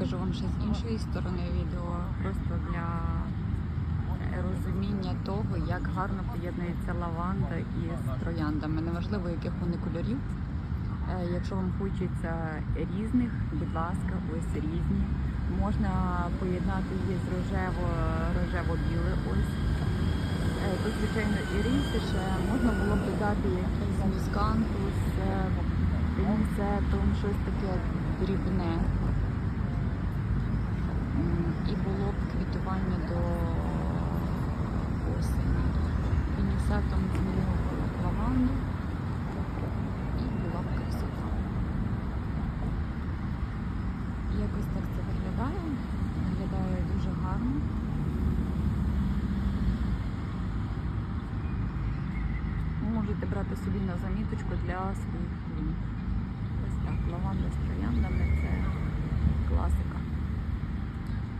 покажу вам ще з іншої сторони відео, просто для розуміння того, як гарно поєднується лаванда із трояндами. Неважливо, яких вони кольорів. Е, Якщо вам хочеться різних, будь ласка, ось різні. Можна поєднати її з рожево, рожево-біле. Ось Е, тут, звичайно, і ріси ще можна було б додати якийсь мускантус, е, пінцетом, щось таке дрібне. М, І було б квітування до осені. Пінісетом змінювала лаванду і була б красота. Якось так це виглядає. Виглядає дуже гарно. Можете брати собі на заміточку для своїх клінік. Ось так, лаванда трояндами